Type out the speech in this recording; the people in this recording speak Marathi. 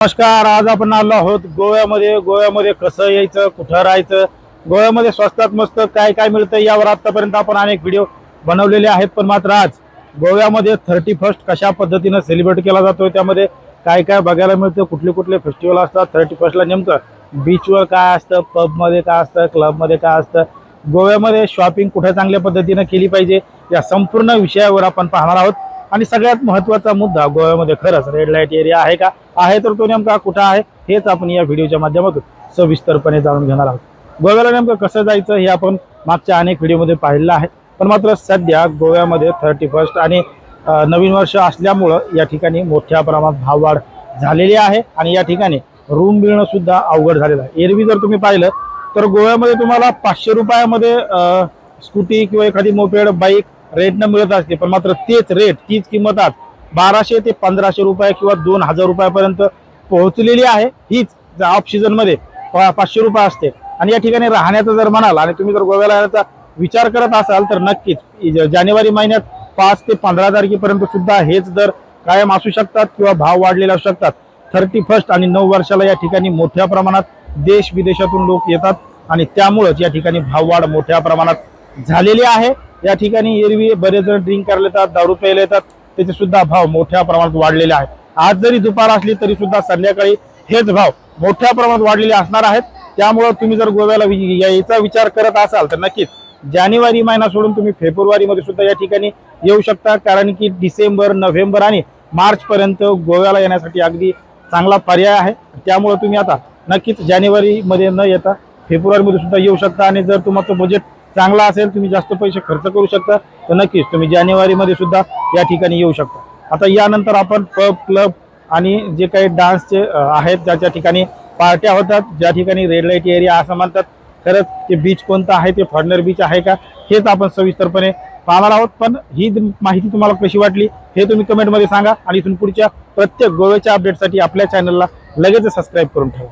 नमस्कार आज आपण आलो आहोत गोव्यामध्ये. गोव्यामध्ये कसं यायचं कुठं राहायचं गोव्यामध्ये स्वस्तात मस्त काय काय मिळतं यावर आतापर्यंत आपण अनेक व्हिडिओ बनवलेले आहेत. पण मात्र आज गोव्यामध्ये थर्टी फर्स्ट कशा पद्धतीनं सेलिब्रेट केला जातो त्यामध्ये काय काय बघायला मिळतं कुठले कुठले फेस्टिवल असतात थर्टी फर्स्टला नेमकं बीचवर काय असतं पबमध्ये काय असतं क्लबमध्ये काय असतं गोव्यामध्ये शॉपिंग कुठे चांगल्या पद्धतीनं केली पाहिजे या संपूर्ण विषयावर आपण पाहणार आहोत. आणि सगळ्यात महत्त्वाचा मुद्दा गोव्यामध्ये खरंच रेड लाइट एरिया आहे का? आहे तर तो नेमका कुठं आहे? हेच आपण या व्हिडिओच्या माध्यमातून सविस्तरपणे जाणून घेणार आहोत. गोव्याला नेमकं कसं जायचं हे आपण मागच्या अनेक व्हिडिओमध्ये पाहिलं आहे. पण मात्र सध्या गोव्यामध्ये थर्टी फर्स्ट आणि नवीन वर्ष असल्यामुळं या ठिकाणी मोठ्या प्रमाणात भाववाढ झालेली आहे आणि या ठिकाणी रूम मिळणं सुद्धा अवघड झालेलं आहे. एरवी जर तुम्ही पाहिलं तर गोव्यामध्ये तुम्हाला पाचशे रुपयामध्ये स्कूटी किंवा एखादी मोपेड बाईक रेटनं मिळत असते पण मात्र तेच रेट तीच किंमत आज बाराशे ते पंधराशे रुपये किंवा दोन हजार रुपयापर्यंत पोहोचलेली आहे. हीच ऑफ सीझनमध्ये पा- पाचशे रुपये असते. आणि या ठिकाणी राहण्याचं जर म्हणाल आणि तुम्ही जर गोव्याला येण्याचा विचार करत असाल तर नक्कीच ज- जानेवारी महिन्यात पाच ते पंधरा तारखेपर्यंत सुद्धा हेच दर कायम असू शकतात किंवा भाव वाढलेले असू शकतात. थर्टी फर्स्ट आणि नऊ वर्षाला या ठिकाणी मोठ्या प्रमाणात देश विदेशातून लोक येतात आणि त्यामुळंच या ठिकाणी भाववाढ मोठ्या प्रमाणात झालेली आहे. या ठिकाणी एरवी बरेच जण ड्रिंक करायला येतात दारू प्यायला येतात. त्याचे सुद्धा भाव मोठ्या प्रमाणात वाढलेले आहेत. आज जरी दुपार असली तरी सुद्धा संध्याकाळी हेच भाव मोठ्या प्रमाणात वाढलेले असणार आहेत. त्यामुळं तुम्ही जर गोव्याला वि- यायचा विचार करत असाल तर नक्कीच जानेवारी महिना सोडून तुम्ही फेब्रुवारीमध्ये सुद्धा या ठिकाणी येऊ शकता. कारण की डिसेंबर नोव्हेंबर आणि मार्चपर्यंत गोव्याला येण्यासाठी अगदी चांगला पर्याय आहे. त्यामुळं तुम्ही आता नक्कीच जानेवारीमध्ये न येता फेब्रुवारीमध्ये सुद्धा येऊ शकता. आणि जर तुमचं बजेट चांगला असेल तुम्ही जास्त पैसे खर्च करू शकता. तर नक्कीच तुम्ही जानेवारीमध्ये सुद्धा या ठिकाणी येऊ शकता. आता यानंतर आपण पब क्लब आणि जे काही डान्सचे आहेत ज्याच्या ठिकाणी पार्ट्या होतात ज्या ठिकाणी रेड लाइट एरिया असं म्हणतात. खरंच ते बीच कोणतं आहे? ते फॉर्नर बीच आहे का? हेच आपण सविस्तरपणे पाहणार आहोत. पण ही माहिती तुम्हाला कशी वाटली हे तुम्ही कमेंटमध्ये सांगा आणि इथून पुढच्या प्रत्येक गोव्याच्या अपडेटसाठी आपल्या चॅनलला लगेच सबस्क्राईब करून ठेवा.